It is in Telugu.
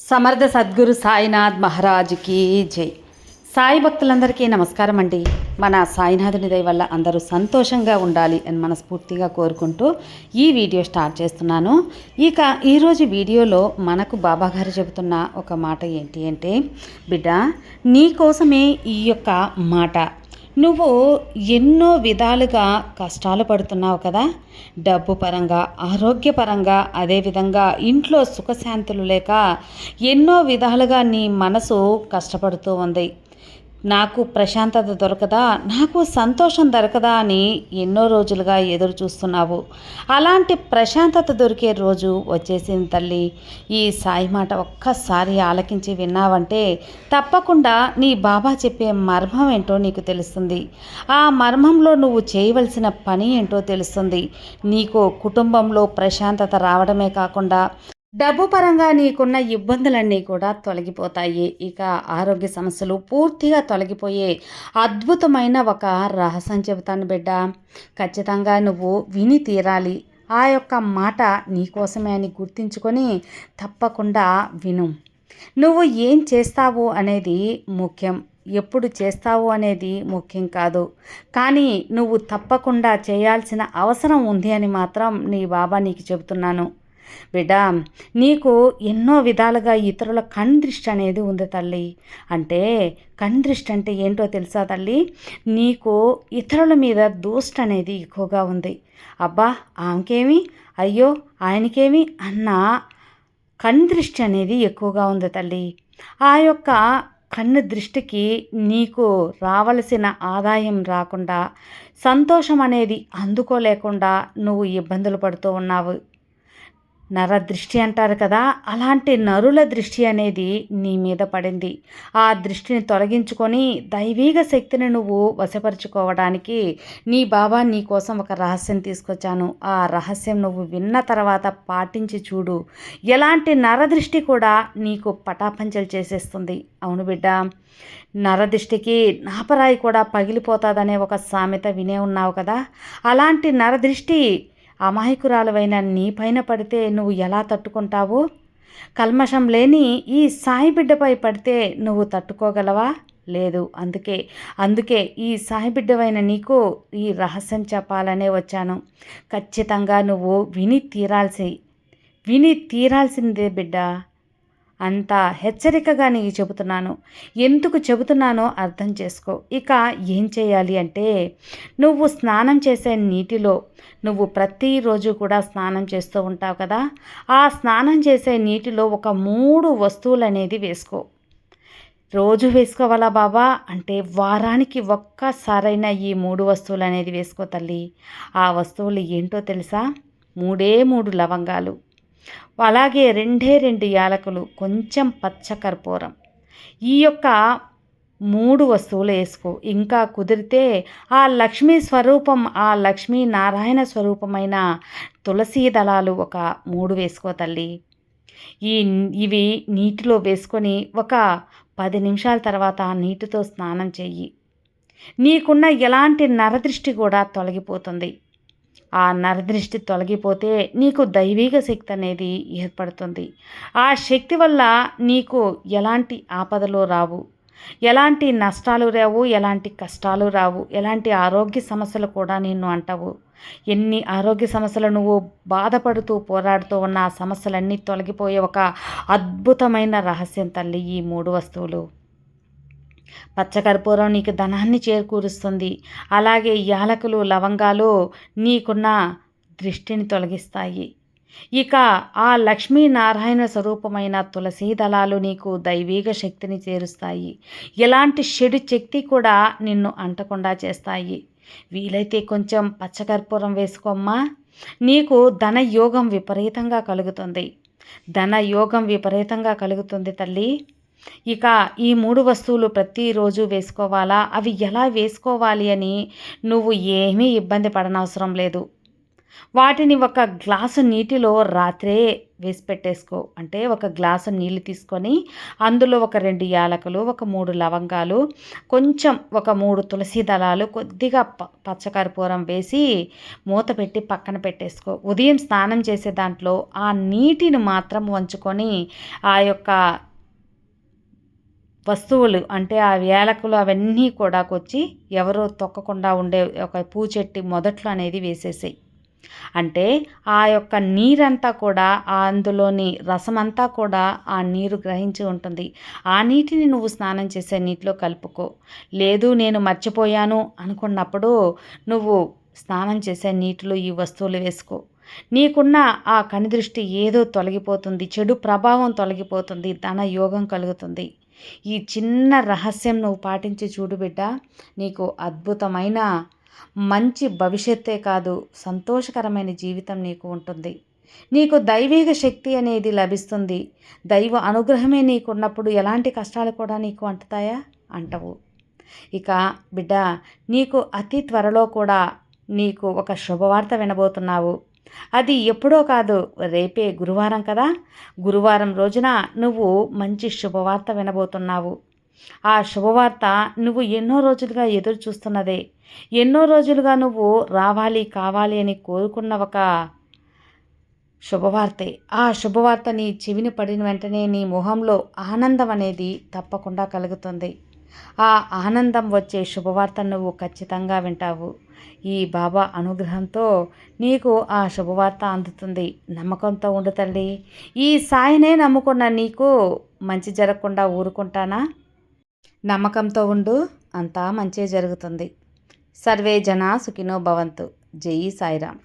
సమర్థ సద్గురు సాయినాథ్ మహారాజ్కి జై. సాయి భక్తులందరికీ నమస్కారం అండి. మన సాయినాథుని దయ వల్ల అందరూ సంతోషంగా ఉండాలి అని మనస్ఫూర్తిగా కోరుకుంటూ ఈ వీడియో స్టార్ట్ చేస్తున్నాను. ఇక ఈరోజు వీడియోలో మనకు బాబాగారు చెబుతున్న ఒక మాట ఏంటి అంటే బిడ్డ నీ కోసమే ఈ యొక్క మాట నువ్వు ఎన్నో విధాలుగా కష్టాలు పడుతున్నావు కదా. డబ్బు పరంగా ఆరోగ్యపరంగా అదేవిధంగా ఇంట్లో సుఖశాంతులు లేక ఎన్నో విధాలుగా నీ మనసు కష్టపడుతూ ఉంది. నాకు ప్రశాంతత దొరకదా నాకు సంతోషం దొరకదా అని ఎన్నో రోజులుగా ఎదురు చూస్తున్నావు. అలాంటి ప్రశాంతత దొరికే రోజు వచ్చేసింది తల్లి. ఈ సాయి మాట ఒక్కసారి ఆలకించి విన్నావంటే తప్పకుండా నీ బాబా చెప్పే మర్మం ఏంటో నీకు తెలుస్తుంది. ఆ మర్మంలో నువ్వు చేయవలసిన పని ఏంటో తెలుస్తుంది. నీకు కుటుంబంలో ప్రశాంతత రావడమే కాకుండా డబ్బు పరంగా నీకున్న ఇబ్బందులన్నీ కూడా తొలగిపోతాయి. ఇక ఆరోగ్య సమస్యలు పూర్తిగా తొలగిపోయే అద్భుతమైన ఒక రహస్యం చెబుతాను బిడ్డ. ఖచ్చితంగా నువ్వు విని తీరాలి. ఆ యొక్క మాట నీకోసమే అని గుర్తించుకొని తప్పకుండా విను. నువ్వు ఏం చేస్తావు అనేది ముఖ్యం. ఎప్పుడు చేస్తావు అనేది ముఖ్యం కాదు. కానీ నువ్వు తప్పకుండా చేయాల్సిన అవసరం ఉంది అని మాత్రం నీ బాబా నీకు చెబుతున్నాను. బిడ్డ నీకు ఎన్నో విధాలుగా ఇతరుల కందృష్టి అనేది ఉంది తల్లి. అంటే కందృష్టి అంటే ఏంటో తెలుసా తల్లి? నీకు ఇతరుల మీద దూష్ట అనేది ఎక్కువగా ఉంది. అబ్బా ఆమెకేమి? అయ్యో ఆయనకేమి? అన్న కందృష్టి అనేది ఎక్కువగా ఉంది తల్లి. ఆ యొక్క కన్ను దృష్టికి నీకు రావలసిన ఆదాయం రాకుండా సంతోషం అనేది అందుకోలేకుండా నువ్వు ఇబ్బందులు పడుతూ ఉన్నావు. నర దృష్టి అంటారు కదా అలాంటి నరుల దృష్టి అనేది నీ మీద పడింది. ఆ దృష్టిని తొలగించుకొని దైవీక శక్తిని నువ్వు వశపరుచుకోవడానికి నీ బాబా నీ కోసం ఒక రహస్యం తీసుకొచ్చాను. ఆ రహస్యం నువ్వు విన్న తర్వాత పాటించి చూడు. ఎలాంటి నరదృష్టి కూడా నీకు పటాపంచలు చేసేస్తుంది. అవును బిడ్డ నరదృష్టికి నాపరాయి కూడా పగిలిపోతుందనే ఒక సామెత వినే ఉన్నావు కదా. అలాంటి నరదృష్టి అమాయకురాలువైన నీ పైన పడితే నువ్వు ఎలా తట్టుకుంటావు? కల్మషం లేని ఈ సాయి బిడ్డపై పడితే నువ్వు తట్టుకోగలవా? లేదు అందుకే అందుకే ఈ సాయి బిడ్డవైన నీకు ఈ రహస్యం చెప్పాలనే వచ్చాను. ఖచ్చితంగా నువ్వు విని తీరాల్సి విని తీరాల్సిందే బిడ్డ. అంత హెచ్చరికగా నీకు చెబుతున్నాను. ఎందుకు చెబుతున్నానో అర్థం చేసుకో. ఇక ఏం చేయాలి అంటే నువ్వు స్నానం చేసే నీటిలో నువ్వు ప్రతిరోజు కూడా స్నానం చేస్తూ ఉంటావు కదా. ఆ స్నానం చేసే నీటిలో ఒక మూడు వస్తువులు అనేది వేసుకో. రోజు వేసుకోవాలా బాబా? అంటే వారానికి ఒక్కసారైనా ఈ మూడు వస్తువులు అనేది వేసుకో తల్లి. ఆ వస్తువులు ఏంటో తెలుసా? మూడే మూడు లవంగాలు. అలాగే రెండే రెండు యాలకులు కొంచెం పచ్చకర్పూరం. ఈ యొక్క మూడు వస్తువులు వేసుకో. ఇంకా కుదిరితే ఆ లక్ష్మీ స్వరూపం ఆ లక్ష్మీ నారాయణ స్వరూపమైన తులసీ దళాలు ఒక మూడు వేసుకో తల్లి. ఈ ఇవి నీటిలో వేసుకొని ఒక పది నిమిషాల తర్వాత నీటితో స్నానం చెయ్యి. నీకున్న ఎలాంటి నరదృష్టి కూడా తొలగిపోతుంది. ఆ నరదృష్టి తొలగిపోతే నీకు దైవీక శక్తి అనేది ఏర్పడుతుంది. ఆ శక్తి వల్ల నీకు ఎలాంటి ఆపదలు రావు. ఎలాంటి నష్టాలు రావు ఎలాంటి కష్టాలు రావు ఎలాంటి ఆరోగ్య సమస్యలు కూడా నిన్ను అంటవు. ఎన్ని ఆరోగ్య సమస్యలు నువ్వు బాధపడుతూ పోరాడుతూ ఉన్న ఆ సమస్యలన్నీ తొలగిపోయే ఒక అద్భుతమైన రహస్యం తల్లి ఈ మూడు వస్తువులు. పచ్చకర్పూరం నీకు ధనాన్ని చేకూరుస్తుంది. అలాగే యాలకులు లవంగాలు నీకున్న దృష్టిని తొలగిస్తాయి. ఇక ఆ లక్ష్మీనారాయణ స్వరూపమైన తులసీ దళాలు నీకు దైవీక శక్తిని చేరుస్తాయి. ఎలాంటి షెడు శక్తి కూడా నిన్ను అంటకుండా చేస్తాయి. వీలైతే కొంచెం పచ్చకర్పూరం వేసుకోమ్మా. నీకు ధన యోగం విపరీతంగా కలుగుతుంది. ధన యోగం విపరీతంగా కలుగుతుంది తల్లి. ఇక ఈ మూడు వస్తువులు ప్రతిరోజు వేసుకోవాలా? అవి ఎలా వేసుకోవాలి అని నువ్వు ఏమీ ఇబ్బంది పడనవసరం లేదు. వాటిని ఒక గ్లాసు నీటిలో రాత్రే వేసి పెట్టేసుకో. అంటే ఒక గ్లాసు నీళ్ళు తీసుకొని అందులో ఒక రెండు యాలకులు ఒక మూడు లవంగాలు కొంచెం ఒక మూడు తులసి దళాలు కొద్దిగా ప పచ్చకర్పూరం వేసి మూత పెట్టి పక్కన పెట్టేసుకో. ఉదయం స్నానం చేసే దాంట్లో ఆ నీటిని మాత్రం వంచుకొని ఆ యొక్క వస్తువులు అంటే ఆ వేలకులు అవన్నీ కూడా కొచ్చి ఎవరో తొక్కకుండా ఉండే ఒక పూచెట్టి మొదట్లో అనేది వేసేసాయి. అంటే ఆ యొక్క నీరంతా కూడా ఆ అందులోని రసమంతా కూడా ఆ నీరు గ్రహించి ఉంటుంది. ఆ నీటిని నువ్వు స్నానం చేసే నీటిలో కలుపుకో. లేదు నేను మర్చిపోయాను అనుకున్నప్పుడు నువ్వు స్నానం చేసే నీటిలో ఈ వస్తువులు వేసుకో. నీకున్న ఆ కనిదృష్టి ఏదో తొలగిపోతుంది చెడు ప్రభావం తొలగిపోతుంది ధన యోగం కలుగుతుంది. ఈ చిన్న రహస్యం నువ్వు పాటించి చూడు బిడ్డ నీకు అద్భుతమైన మంచి భవిష్యత్తే కాదు సంతోషకరమైన జీవితం నీకు ఉంటుంది. నీకు దైవిక శక్తి అనేది లభిస్తుంది. దైవ అనుగ్రహమే నీకున్నప్పుడు ఎలాంటి కష్టాలు కూడా నీకు అంటుతాయా? అంటవు. ఇక బిడ్డ నీకు అతి త్వరలో కూడా నీకు ఒక శుభవార్త వినబోతున్నావు. అది ఎప్పుడో కాదు రేపే గురువారం కదా. గురువారం రోజున నువ్వు మంచి శుభవార్త వినబోతున్నావు. ఆ శుభవార్త నువ్వు ఎన్నో రోజులుగా ఎదురు చూస్తున్నదే. ఎన్నో రోజులుగా నువ్వు రావాలి కావాలి అని కోరుకున్న ఒక శుభవార్తే. ఆ శుభవార్త నీ చెవిని పడిన వెంటనే నీ మొహంలో ఆనందం అనేది తప్పకుండా కలుగుతుంది. ఆ ఆనందం వచ్చే శుభవార్త నువ్వు ఖచ్చితంగా వింటావు. ఈ బాబా అనుగ్రహంతో నీకు ఆ శుభవార్త అందుతుంది. నమ్మకంతో ఉండు తల్లి. ఈ సాయినే నమ్ముకున్న నీకు మంచి జరగకుండా ఊరుకుంటానా? నమ్మకంతో ఉండు అంతా మంచి జరుగుతుంది. సర్వే జనా సుఖినో భవంతు. జై సాయిరామ్.